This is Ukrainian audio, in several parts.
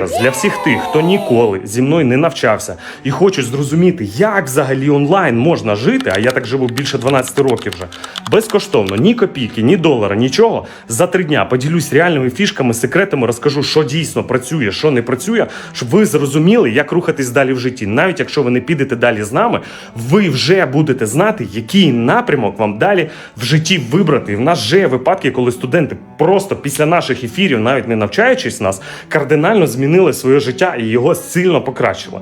Для всіх тих, хто ніколи зі мною не навчався і хочуть зрозуміти, як взагалі онлайн можна жити, а я так живу більше 12 років вже, безкоштовно, ні копійки, ні долара, нічого. За три дня поділюсь реальними фішками, секретами, розкажу, що дійсно працює, що не працює, щоб ви зрозуміли, як рухатись далі в житті. Навіть якщо ви не підете далі з нами, ви вже будете знати, який напрямок вам далі в житті вибрати. І в нас вже є випадки, коли студенти просто після наших ефірів, навіть не навчаючись нас, кардинально змінили своє життя і його сильно покращили.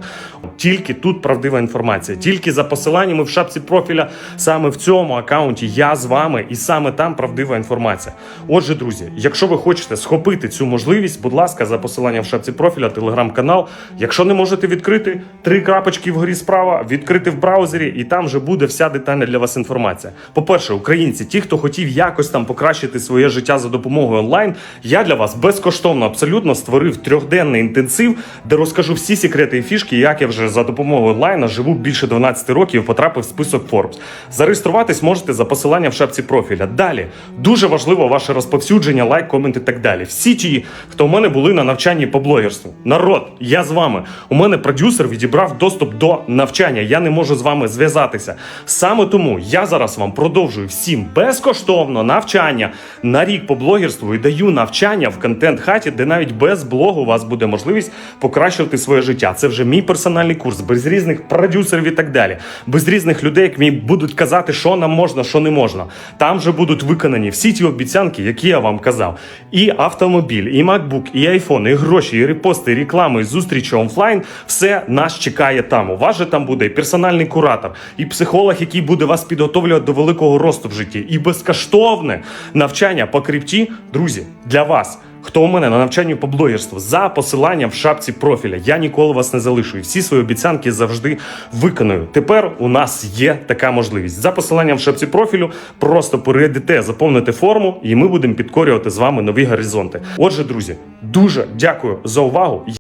Тільки тут правдива інформація, тільки за посиланнями в шапці профіля, саме в цьому аккаунті я з вами, і саме там правдива інформація. Отже, друзі, якщо ви хочете схопити цю можливість, будь ласка, за посиланням в шапці профіля, телеграм-канал. Якщо не можете відкрити, три крапочки вгорі справа, відкрити в браузері, і там вже буде вся детальна для вас інформація. По-перше, українці, ті, хто хотів якось там покращити своє життя за допомогою онлайн, я для вас безкоштовно абсолютно створив трьохденний інтенсив, де розкажу всі секрети і фішки, як я вже за допомогою онлайна живу більше 12 років, і потрапив в список Forbes. Зареєструватись можете за посиланням в шапці профіля. Далі дуже важливо ваше розповсюдження, лайк, комент і так далі. Всі ті, хто у мене були на навчанні по блогерству. Народ, я з вами. У мене продюсер відібрав доступ до навчання. Я не можу з вами зв'язатися. Саме тому я зараз вам продовжую всім безкоштовно навчання на рік по блогерству і даю навчання в контент хаті, де навіть без блогу у вас буде можливість покращувати своє життя. Це вже мій персональний курс, без різних продюсерів і так далі, без різних людей, які будуть казати, що нам можна, що не можна. Там вже будуть виконані всі ті обіцянки, які я вам казав. І автомобіль, і MacBook, і iPhone, і гроші, і репости, і реклами, і зустрічі офлайн. Все нас чекає там. У вас же там буде і персональний куратор, і психолог, який буде вас підготовлювати до великого росту в житті, і безкоштовне навчання по крипті, друзі, для вас. Хто у мене на навчанні по блогерству за посиланням в шапці профіля. Я ніколи вас не залишу. І всі свої обіцянки завжди виконую. Тепер у нас є така можливість. За посиланням в шапці профілю просто перейдете, заповните форму, і ми будемо підкорювати з вами нові горизонти. Отже, друзі, дуже дякую за увагу.